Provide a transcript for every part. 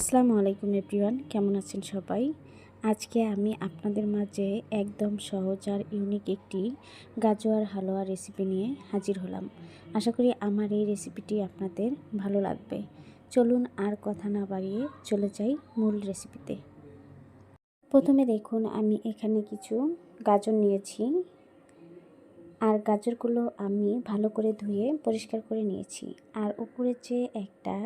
আসসালামু আলাইকুম এভরিওয়ান, কেমন আছেন সবাই? আজকে আমি আপনাদের মাঝে একদম সহজ আর ইউনিক একটি গাজর হালুয়া রেসিপি নিয়ে হাজির হলাম। আশা করি আমার এই রেসিপিটি আপনাদের ভালো লাগবে। চলুন আর কথা না বাড়িয়ে চলে যাই মূল রেসিপিতে প্রথমে দেখুন, আমি এখানে কিছু গাজর নিয়েছি। আর গাজরগুলো আমি ভালো করে ধুয়ে পরিষ্কার করে নিয়েছি। আর উপরে যে একটা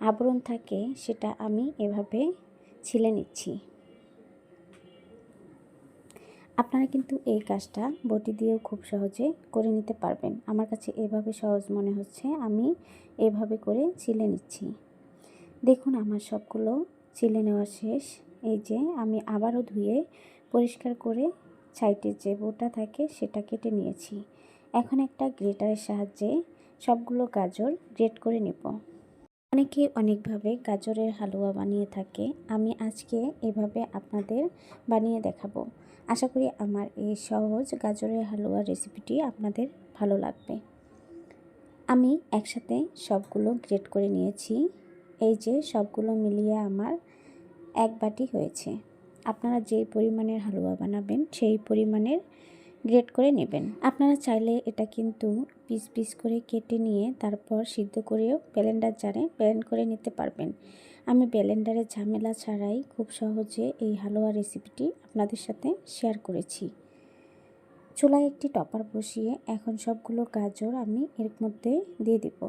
আবরণ থাকে, সেটা আমি এভাবে ছিলে নিচ্ছি। আপনারা কিন্তু এই কাজটা বটি দিয়েও খুব সহজে করে নিতে পারবেন। আমার কাছে এভাবে সহজ মনে হচ্ছে, আমি এভাবে করে ছিলে নিচ্ছি। দেখুন, আমার সবগুলো ছিলে নেওয়া শেষ। এই যে, আমি আবারও ধুয়ে পরিষ্কার করে সাইডের যে বোটা থাকে, সেটা কেটে নিয়েছি। এখন একটা গ্রেটারের সাহায্যে সবগুলো গাজর গ্রেট করে নেব। অনেকে অনেকভাবে গাজরের হালুয়া বানিয়ে থাকে। আমি আজকে এভাবে আপনাদের বানিয়ে দেখাবো। আশা করি আমার এই সহজ গাজরের হালুয়া রেসিপিটি আপনাদের ভালো লাগবে। আমি একসাথে সবগুলো গ্রেট করে নিয়েছি। এই যে সবগুলো মিলিয়ে আমার এক বাটি হয়েছে। আপনারা যে পরিমাণের হালুয়া বানাবেন সেই পরিমাণের গ্রেট করে নেবেন। আপনারা চাইলে এটা কিন্তু পিস পিস করে কেটে নিয়ে তারপর সিদ্ধ করেও ব্লেন্ডার জারে ব্লেন্ড করে নিতে পারবেন। আমি ব্লেন্ডারের ঝামেলা ছাড়াই খুব সহজে এই হালুয়া রেসিপিটি আপনাদের সাথে শেয়ার করেছি। চুলায় একটি টপার বসিয়ে এখন সবগুলো গাজর আমি এর মধ্যে দিয়ে দিব।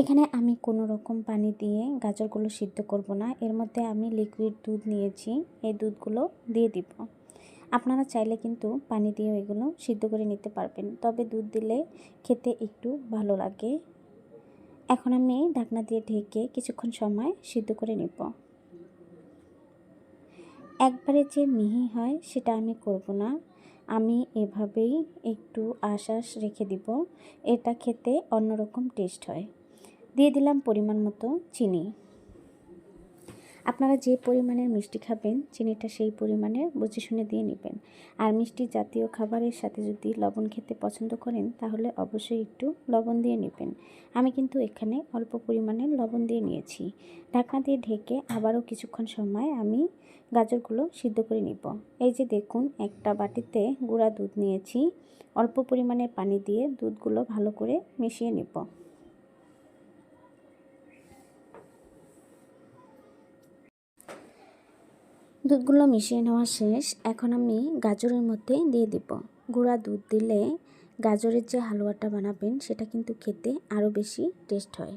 এখানে আমি কোনো রকম পানি দিয়ে গাজরগুলো সিদ্ধ করব না। এর মধ্যে আমি লিকুইড দুধ নিয়েছি। এই দুধগুলো দিয়ে দিব। আপনারা চাইলে কিন্তু পানি দিয়ে এগুলো সিদ্ধ করে নিতে পারবেন। তবে দুধ দিলে খেতে একটু ভালো লাগে। এখন আমি ঢাকনা দিয়ে ঢেকে কিছুক্ষণ সময় সিদ্ধ করে নেব। একবারে যে মিহি হয় সেটা আমি করব না। আমি এভাবেই একটু আশ্বাস রেখে দিব। এটা খেতে অন্যরকম টেস্ট হয়। দিয়ে দিলাম পরিমাণ মতো চিনি। আপনারা যে পরিমাণের মিষ্টি খাবেন, চিনিটা সেই পরিমাণে বুঝে শুনে দিয়ে নেবেন। আর মিষ্টি জাতীয় খাবারের সাথে যদি লবণ খেতে পছন্দ করেন, তাহলে অবশ্যই একটু লবণ দিয়ে নেবেন। আমি কিন্তু এখানে অল্প পরিমাণে লবণ দিয়ে নিয়েছি। ঢাকনা দিয়ে ঢেকে আবারও কিছুক্ষণ সময় আমি গাজরগুলো সিদ্ধ করে নিব। এই যে দেখুন, একটা বাটিতে গুঁড়া দুধ নিয়েছি। অল্প পরিমাণে পানি দিয়ে দুধগুলো ভালো করে মিশিয়ে নেব। দুধগুলো মিশিয়ে নেওয়া শেষ। এখন আমি গাজরের মধ্যে দিয়ে দিব। গুঁড়া দুধ দিলে গাজরের যে হালুয়াটা বানাবেন, সেটা কিন্তু খেতে আরও বেশি টেস্ট হয়।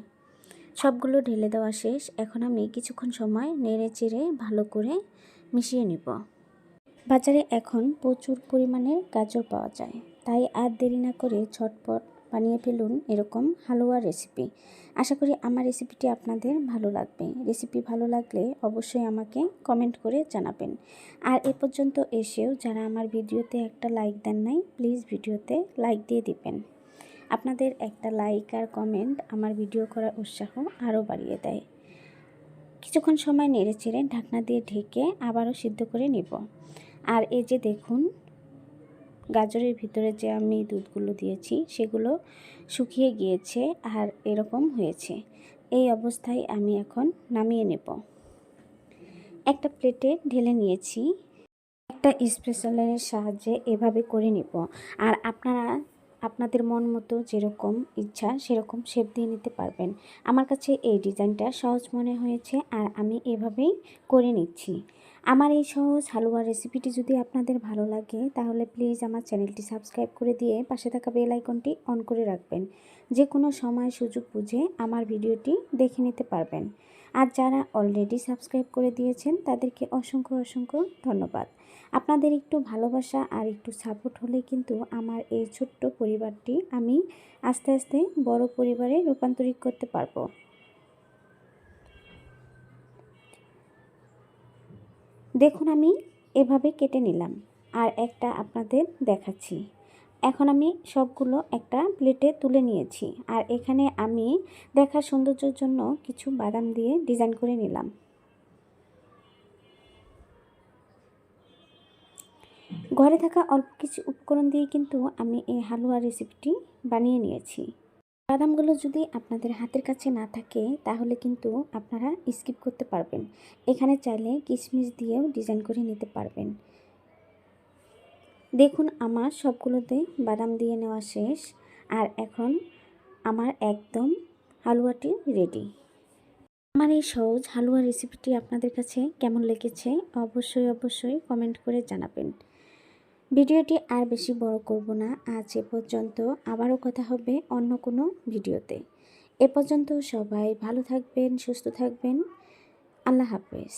সবগুলো ঢেলে দেওয়া শেষ। এখন আমি কিছুক্ষণ সময় নেড়ে চেড়ে ভালো করে মিশিয়ে নিব। বাজারে এখন প্রচুর পরিমাণে গাজর পাওয়া যায়। তাই আর দেরি না করে ছটপট বানিয়ে ফেলুন এরকম হালুয়া রেসিপি আশা করি আমার রেসিপিটি আপনাদের ভালো লাগবে। রেসিপি ভালো লাগলে অবশ্যই আমাকে কমেন্ট করে জানাবেন। আর এ পর্যন্ত এসেও যারা আমার ভিডিওতে একটা লাইক দেন নাই প্লিজ ভিডিওতে লাইক দিয়ে দিবেন। আপনাদের একটা লাইক আর কমেন্ট আমার ভিডিও করার উৎসাহ আরও বাড়িয়ে দেয়। কিছুক্ষণ সময় নেড়ে চেড়ে ঢাকনা দিয়ে ঢেকে আবারও সিদ্ধ করে নিব। আর এই যে দেখুন গাজরের ভিতরে যে আমি দুধগুলো দিয়েছি, সেগুলো শুকিয়ে গিয়েছে আর এরকম হয়েছে। এই অবস্থায় আমি এখন নামিয়ে নেব। একটা প্লেটে ঢেলে নিয়েছি। একটা স্পেশালের সাহায্যে এভাবে করে নেব। আর আপনারা, আপনাদের মন মতো যেরকম ইচ্ছা, সেরকম শেপ দিয়ে নিতে পারবেন। আমার কাছে এই ডিজাইনটা সহজ মনে হয়েছে আর আমি এভাবেই করে নিচ্ছি। আমার এই সহজ হালুয়া রেসিপিটি যদি আপনাদের ভালো লাগে, তাহলে প্লিজ আমার চ্যানেলটি সাবস্ক্রাইব করে দিয়ে পাশে থাকা বেল আইকনটি অন করে রাখবেন। যে কোনো সময় সুযোগ বুঝে আমার ভিডিওটি দেখে নিতে পারবেন। আর যারা অলরেডি সাবস্ক্রাইব করে দিয়েছেন, তাদেরকে অসংখ্য অসংখ্য ধন্যবাদ। আপনাদের একটু ভালোবাসা আর একটু সাপোর্ট হলে কিন্তু আমার এই ছোট্ট পরিবারটি আমি আস্তে আস্তে বড় পরিবারে রূপান্তরিত করতে পারব। দেখুন আমি এভাবে কেটে নিলাম আর একটা আপনাদের দেখাচ্ছি। এখন আমি সবগুলো একটা প্লেটে তুলে নিয়েছি আর এখানে আমি দেখার সৌন্দর্যের জন্য কিছু বাদাম দিয়ে ডিজাইন করে নিলাম। ঘরে থাকা অল্প কিছু উপকরণ দিয়ে কিন্তু আমি এই হালুয়া রেসিপিটি বানিয়ে নিয়েছি। বাদামগুলো যদি আপনাদের হাতের কাছে না থাকে, তাহলে কিন্তু আপনারা স্কিপ করতে পারবেন। এখানে চাইলে কিশমিশ দিয়েও ডিজাইন করে নিতে পারবেন। দেখুন, আমার সবগুলোতে বাদাম দিয়ে নেওয়া শেষ। আর এখন আমার একদম হালুয়াটি রেডি আমার এই সহজ হালুয়া রেসিপিটি আপনাদের কাছে কেমন লেগেছে? অবশ্যই অবশ্যই কমেন্ট করে জানাবেন। ভিডিওটি আর বেশি বড় করব না। আজ এ পর্যন্ত আবারও কথা হবে অন্য কোনো ভিডিওতে। এ পর্যন্ত সবাই ভালো থাকবেন, সুস্থ থাকবেন। আল্লাহ হাফেজ।